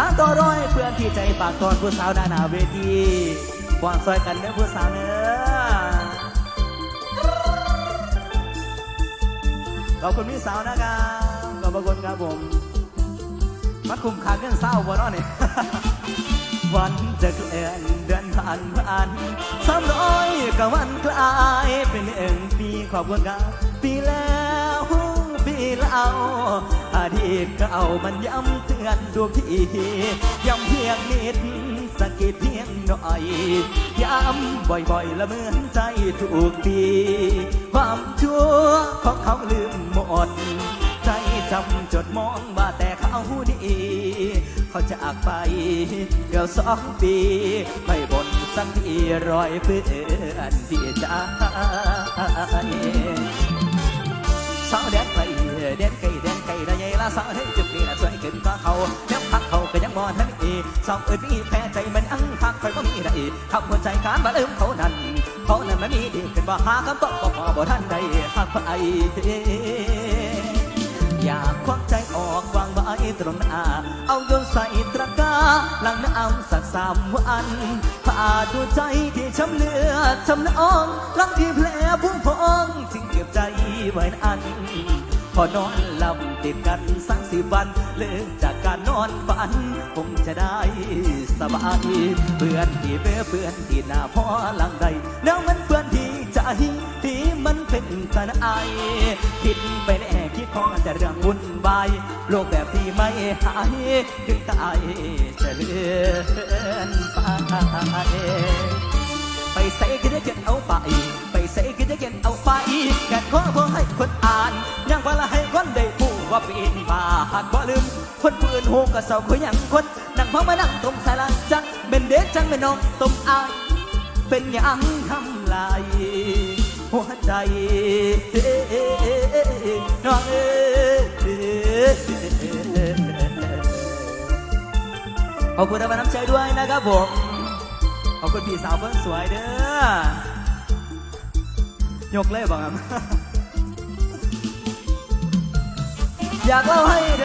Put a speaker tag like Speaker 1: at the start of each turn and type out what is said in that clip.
Speaker 1: สามตัวร้อยเพื่อนที่ใจปากตอนผู้สาวด้านหน้าเวทีกวางซอยกันเด้อผู้สาวเนื้อขอบคุณพี่สาวนะครับขอบพระคุณครับผมมาคุมขาเรื่องเศร้าบ่เนาะเนี่ยวันจะเคลื่อนเดือนผ่านผ่านสามร้อยกับวันกลายเป็นเอ็งปีขอบคุณครับปีแล้วปีเล่า ดีตเก่ามันย้ำเตือนดวงที่ย้ำเพียงนิดสะกิดเพียงหน่อย ย้ำบ่อยๆละเหมือนใจถูกตีความชั่วของเขาลืมหมด ใจจำจดมองว่าแต่เขาดีเขาจากไปเกือบสองปี ไม่บนสักทีรอยเพื่อนที่ใจส สาวเฮ้ยจุดนี้ละสวยขึ้นก็เขาแล้วพักเขาก็ยังมอนทั้งอีสองเอิญมีแพ้ใจมันอังพักไปก็มีได้ทำหัวใจการมาเริ่มเขานั้นเขานั้นมันมีดีขึ้นว่าหาคำตอบก็พอบ่ท่านใดหักไปอยากควักใจออกวางไว้ตรงหน้าเอาโยนใส่ตะกร้าหลังน้ำสักสามวันผ่าดูใจที่ช้ำเลือดช้ำน้องหลังที่แผลพุ่งพองจึงเก็บใจไว้นานพอนอน ลับติดกันสักสิบวัน เลิกจากการนอนฝัน คงจะได้สบายเพื่อนที่เบื่อเพื่อนที่หน้าพอหลังใดแล้วมันเพื่อนที่ใจที่มันเป็นกันไอคิดไปแน่คิดพอจะเรื่องวุ่นวายโลกแบบที่ไม่หายถึงตายจะเลื่อนไปไปใส่ก็ได้เก็บเอาไป ไปใส่ก็ได้เก็บเอาไปแค่ขอพอให้คนอ่ ป็นบาหักบ่ลืม คนปืนโหกระเสาคุยยังคนนั่งเผามานั่งตรงสายลานจังเป็นเด็กจังเป็นน้องตมอายเป็นยังทำลายหัวใจน้องเอขอบคุณที่มาน้ำใจด้วยนะครับผม ขอบคุณพี่สาวเพิ่งสวยเด้อยกเลยบอกครับ อยากเล่าให้